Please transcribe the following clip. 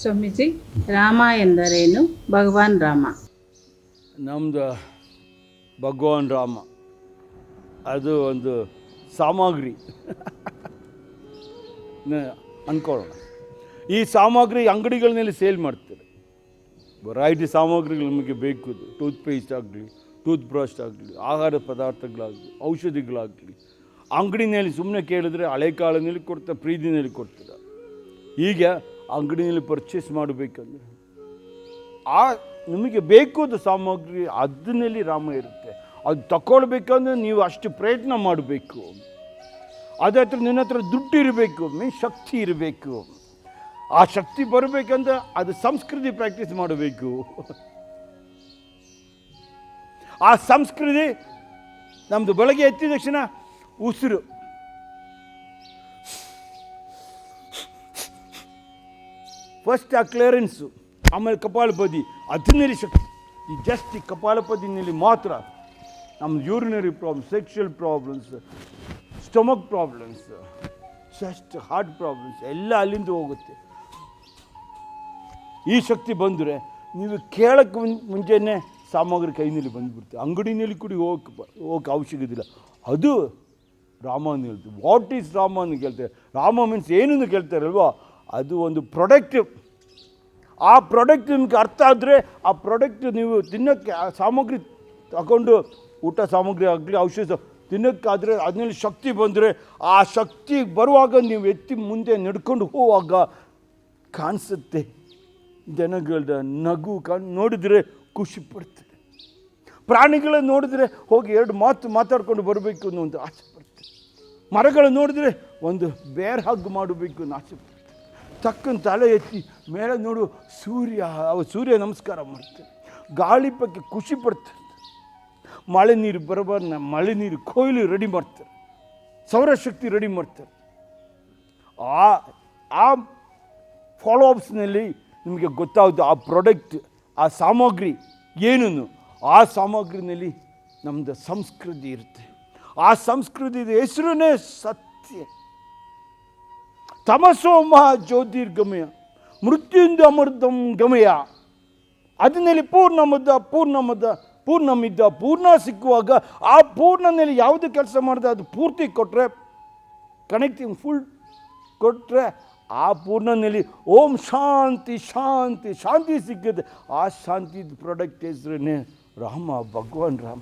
ಸ್ವಾಮೀಜಿ, ರಾಮ ಎಂದರೇನು? ಭಗವಾನ್ ರಾಮ. ನಮ್ಮದು ಭಗವಾನ್ ರಾಮ. ಅದು ಒಂದು ಸಾಮಗ್ರಿ. ಅಂದ್ಕೊಳ್ಳೋಣ ಈ ಸಾಮಗ್ರಿ ಅಂಗಡಿಗಳನ್ನೆಲ್ಲ ಸೇಲ್ ಮಾಡ್ತಾರೆ ವೆರೈಟಿ ಸಾಮಗ್ರಿಗಳು ನಮಗೆ ಬೇಕು. ಟೂತ್ ಪೇಸ್ಟ್ ಆಗಲಿ ಟೂತ್ ಬ್ರಷ್ ಆಗಲಿ, ಆಹಾರ ಪದಾರ್ಥಗಳಾಗಲಿ, ಔಷಧಿಗಳಾಗಲಿ, ಅಂಗಡಿನಲ್ಲಿ ಸುಮ್ಮನೆ ಕೇಳಿದ್ರೆ ಹಳೆ ಕಾಲದಲ್ಲಿ ಕೊಡ್ತಾರೆ ಪ್ರೀತಿನಲ್ಲಿ ಕೊಡ್ತಾರೆ ಈಗ ಅಂಗಡಿನಲ್ಲಿ ಪರ್ಚೇಸ್ ಮಾಡಬೇಕಂದ್ರೆ. ಆ ನಿಮಗೆ ಬೇಕಾದ ಸಾಮಗ್ರಿ ಅದನ್ನಲ್ಲಿ ರಾಮ ಇರುತ್ತೆ. ಅದು ತಗೊಳ್ಬೇಕಂದ್ರೆ ನೀವು ಅಷ್ಟು ಪ್ರಯತ್ನ ಮಾಡಬೇಕು. ಅದೇ ಹತ್ರ ನಿನ್ನ ಹತ್ರ ದುಡ್ಡು ಇರಬೇಕು ಮೀನ್ ಶಕ್ತಿ ಇರಬೇಕು. ಆ ಶಕ್ತಿ ಬರಬೇಕಂದ್ರೆ ಅದು ಸಂಸ್ಕೃತಿ ಪ್ರಾಕ್ಟೀಸ್ ಮಾಡಬೇಕು. ಆ ಸಂಸ್ಕೃತಿ ನಮ್ಮದು ಬೆಳಗ್ಗೆ ಎತ್ತಿದ ತಕ್ಷಣ ಉಸಿರು. ಫಸ್ಟ್ ಆ ಕ್ಲಿಯರೆನ್ಸು ಆಮೇಲೆ ಕಪಾಲಪದಿ ಅದನ್ನಲ್ಲಿ ಶಕ್ತಿ. ಈ ಜಸ್ಟ್ ಈ ಕಪಾಲಪದಿನಲ್ಲಿ ಮಾತ್ರ ನಮ್ಮ urinary problem sexual problems stomach problems chest heart problems ಎಲ್ಲ ಅಲ್ಲಿಂದ ಹೋಗುತ್ತೆ. ಈ ಶಕ್ತಿ ಬಂದರೆ ನೀವು ಕೇಳೋಕ್ಕೆ ಮುನ್, ಮುಂಚೆನೇ ಸಾಮಗ್ರಿ ಕೈನಲ್ಲಿ ಬಂದುಬಿಡ್ತೀವಿ ಅಂಗಡಿನಲ್ಲಿ ಕೂಡ ಹೋಗಕ್ಕೆ ಹೋಗಕ್ಕೆ ಅವಶ್ಯಕತೆ ಅದು ರಾಮ ಅಂತ ಹೇಳ್ತೀವಿ ವಾಟ್ ಈಸ್ ರಾಮ ಅಂತ ಕೇಳ್ತಾರೆ. ರಾಮ ಮೀನ್ಸ್ ಏನನ್ನು ಕೇಳ್ತಾರಲ್ವಾ? ಅದು ಒಂದು ಪ್ರಾಡಕ್ಟ್ ಆ ಪ್ರಾಡಕ್ಟ್ ನಿಮ್ಗೆ ಅರ್ಥ ಆದರೆ ಆ ಪ್ರಾಡಕ್ಟ್ ನೀವು ತಿನ್ನೋಕ್ಕೆ ಆ ಸಾಮಗ್ರಿ ತಗೊಂಡು ಊಟ ಸಾಮಗ್ರಿ ಆಗಲಿ, ಔಷಧ ತಿನ್ನೋಕ್ಕಾದರೆ ಅದರಲ್ಲಿ ಶಕ್ತಿ ಬಂದರೆ ಆ ಶಕ್ತಿ ಬರುವಾಗ ನೀವು ಎತ್ತಿ ಮುಂದೆ ನಡ್ಕೊಂಡು ಹೋಗುವಾಗ ಕಾಣಿಸುತ್ತೆ. ಜನಗಳ ನಗು ಕಾಣ್ ನೋಡಿದರೆ ಖುಷಿ ಪಡ್ತಾರೆ ಪ್ರಾಣಿಗಳನ್ನ ನೋಡಿದ್ರೆ ಹೋಗಿ ಎರಡು ಮಾತು ಮಾತಾಡ್ಕೊಂಡು ಬರಬೇಕು ಅನ್ನೋ ಒಂದು ಆಸೆ ಪಡ್ತಾರೆ ಮರಗಳನ್ನು ನೋಡಿದ್ರೆ ಒಂದು ಬೇರ್ ಹಗ್ ಮಾಡಬೇಕು ಅನ್ನೋ ಆಸೆ ಪಡ್ತಾರೆ ತಕ್ಕನ ತಲೆ ಎತ್ತಿ ಮೇಲೆ ನೋಡು, ಸೂರ್ಯ, ಅವ ಸೂರ್ಯ ನಮಸ್ಕಾರ ಮಾಡ್ತಾರೆ ಗಾಳಿ ಬಗ್ಗೆ ಖುಷಿ ಪಡ್ತಾರೆ ಮಳೆ ನೀರು ಬರಬಾರ್ದು ಮಳೆ ನೀರು ಕೊಯ್ಲು ರೆಡಿ ಮಾಡ್ತಾರೆ. ಸೌರಶಕ್ತಿ ರೆಡಿ ಮಾಡ್ತಾರೆ. ಆ ಆ ಫಾಲೋ ಅಪ್ಸ್ನಲ್ಲಿ ನಿಮಗೆ ಗೊತ್ತಾಗುತ್ತೆ ಆ ಪ್ರಾಡಕ್ಟ್ ಆ ಸಾಮಗ್ರಿ ಏನನ್ನು ಆ ಸಾಮಗ್ರಿನಲ್ಲಿ ನಮ್ಮದು ಸಂಸ್ಕೃತಿ ಇರುತ್ತೆ. ಆ ಸಂಸ್ಕೃತಿದ ಹೆಸರೇ ಸತ್ಯ. ತಮಸೋ ಮಹಾ ಜ್ಯೋತಿರ್ಗಮಯ ಮೃತ್ಯುಂದ ಅಮೃತಂ ಗಮಯ. ಅದನ್ನಲ್ಲಿ ಪೂರ್ಣಮದ ಪೂರ್ಣಮದ, ಪೂರ್ಣಮಿದ್ದ, ಪೂರ್ಣ ಸಿಕ್ಕುವಾಗ ಆ ಪೂರ್ಣನಲ್ಲಿ ಯಾವುದು ಕೆಲಸ ಮಾಡಿದೆ ಅದು ಪೂರ್ತಿ ಕೊಟ್ಟರೆ ಕನೆಕ್ಟಿಂಗ್ ಫುಲ್ ಕೊಟ್ಟರೆ ಆ ಪೂರ್ಣನಲ್ಲಿ ಓಂ ಶಾಂತಿ ಶಾಂತಿ ಶಾಂತಿ ಸಿಕ್ಕುತ್ತೆ ಆ ಶಾಂತಿ ಪ್ರಾಡಕ್ಟ್ ಹೆಸರೇ ರಾಮ, ಭಗವಾನ್ ರಾಮ.